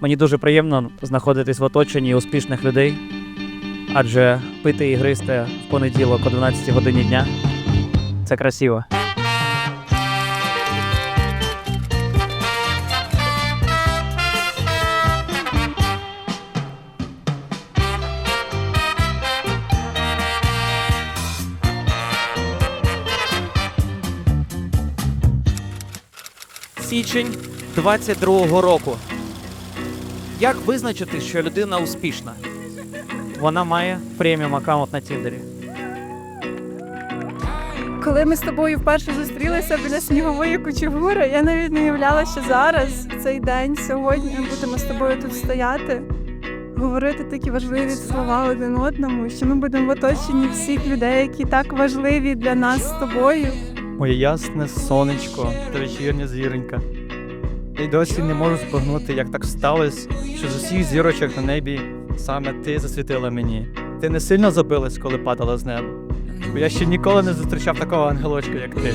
Мені дуже приємно знаходитись в оточенні успішних людей, адже пити і гристи в понеділок о 12 годині дня це красиво. Січень 22-го року. Як визначити, що людина успішна? Вона має преміум аккаунт на Тіндері. Коли ми з тобою вперше зустрілися біля снігової кучугури, я навіть не уявляла, що зараз, в цей день, сьогодні, ми будемо з тобою тут стояти, говорити такі важливі слова один одному, що ми будемо в оточенні всіх людей, які так важливі для нас з тобою. Моє ясне сонечко та вечірня зіронька. Й досі не можу збагнути, як так сталося, що з усіх зірочок на небі саме ти засвітила мені. Ти не сильно забилась, коли падала з неба. Бо я ще ніколи не зустрічав такого ангелочка, як ти.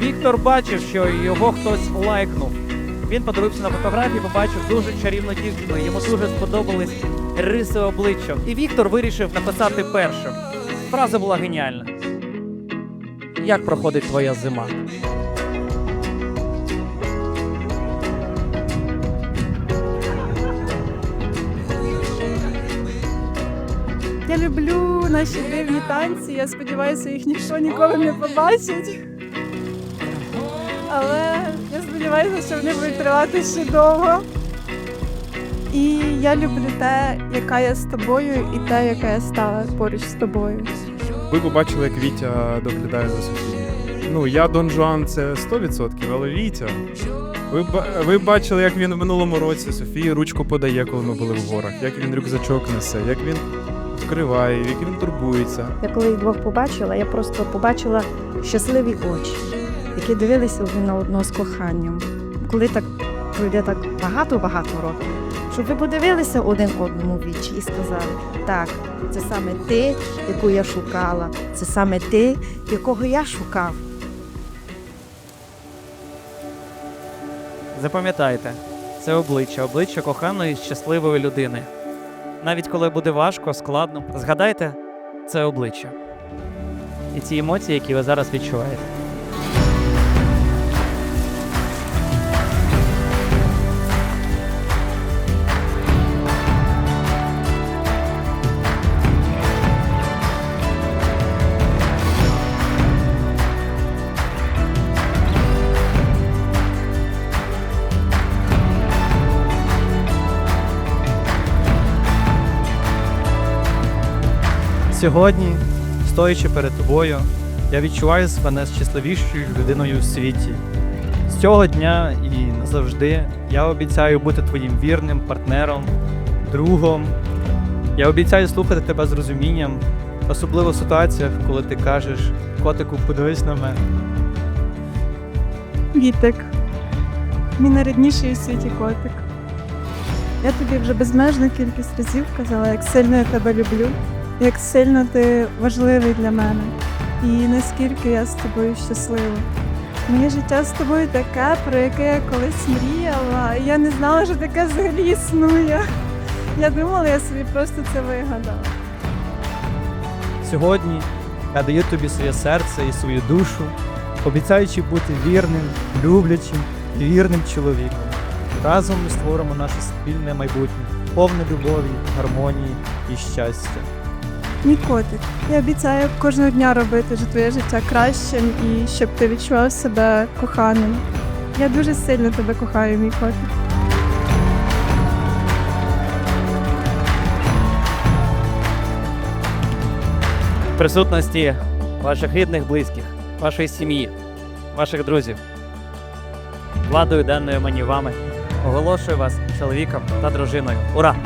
Віктор бачив, що його хтось лайкнув. Він подивився на фотографії, побачив дуже чарівну дівчину. Йому дуже сподобались риси обличчя. І Віктор вирішив написати першим. Фраза була геніальна. Як проходить твоя зима? Я люблю наші дивні танці. Я сподіваюся, їх ніхто ніколи не побачить. Але я сподіваюся, що вони будуть тривати ще довго. І я люблю те, яка я з тобою, і те, яка я стала поруч з тобою. Ви побачили, як Вітя доглядає за Софією. Ну, я Дон Жуан це 100%, але Вітя. Ви, ви бачили, як він в минулому році Софії ручку подає, коли ми були в горах, як він рюкзачок несе, як він вкриває, як він турбується. Я коли їх двох побачила, я просто побачила щасливі очі, які дивилися один на одного з коханням. Коли так пройде так багато-багато років, щоб ви подивилися один одному вічі і сказали, так, це саме ти, яку я шукала, це саме ти, якого я шукав. Запам'ятайте, це обличчя, обличчя коханої щасливої людини. Навіть коли буде важко, складно, згадайте це обличчя. І ці емоції, які ви зараз відчуваєте. Сьогодні, стоячи перед тобою, я відчуваю себе найщасливішою людиною у світі. З цього дня і назавжди я обіцяю бути твоїм вірним партнером, другом. Я обіцяю слухати тебе з розумінням, особливо в ситуаціях, коли ти кажеш, котику, подивись на мене. Вітик, мій найрідніший у світі котик. Я тобі вже безмежну кількість разів казала, як сильно я тебе люблю, як сильно ти важливий для мене, і наскільки я з тобою щаслива. Моє життя з тобою таке, про яке я колись мріяла, я не знала, що таке взагалі існує. Я думала, я собі просто це вигадала. Сьогодні я даю тобі своє серце і свою душу, обіцяючи бути вірним, люблячим і вірним чоловіком. Разом ми створимо наше спільне майбутнє, повне любові, гармонії і щастя. Мій котик, я обіцяю кожного дня робити твоє життя кращим і щоб ти відчував себе коханим. Я дуже сильно тебе кохаю, мій котик. Присутності ваших рідних, близьких, вашої сім'ї, ваших друзів. Владою даною мені вами оголошую вас чоловіком та дружиною. Ура!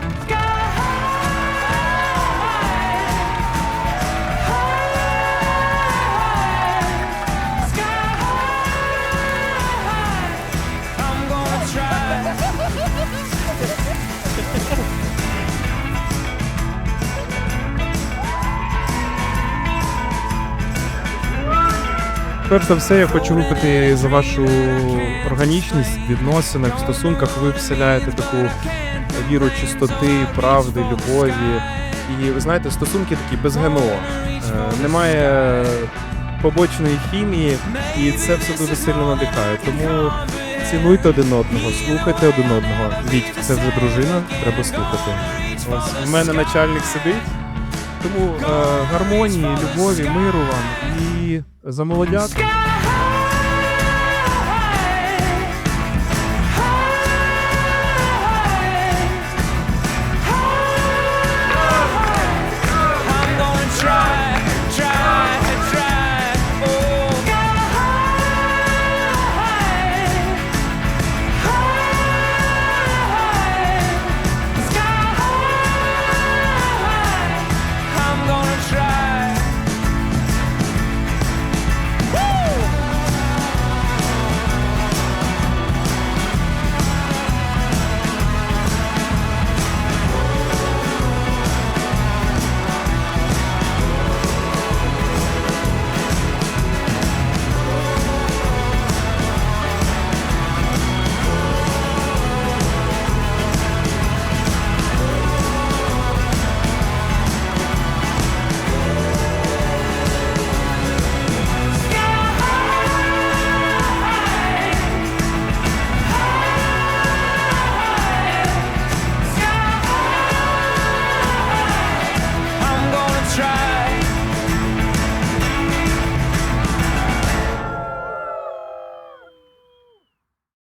Перш за все, я хочу випити за вашу органічність в відносинах, в стосунках. Ви вселяєте таку віру чистоти, правди, любові. І ви знаєте, стосунки такі без ГМО. Е, Немає побочної хімії, і це все дуже сильно надихає. Тому цінуйте один одного, слухайте один одного. Віть, це вже дружина, треба слухати. Ось в мене начальник сидить. Тому е, гармонії, любові, миру вам і за молодят.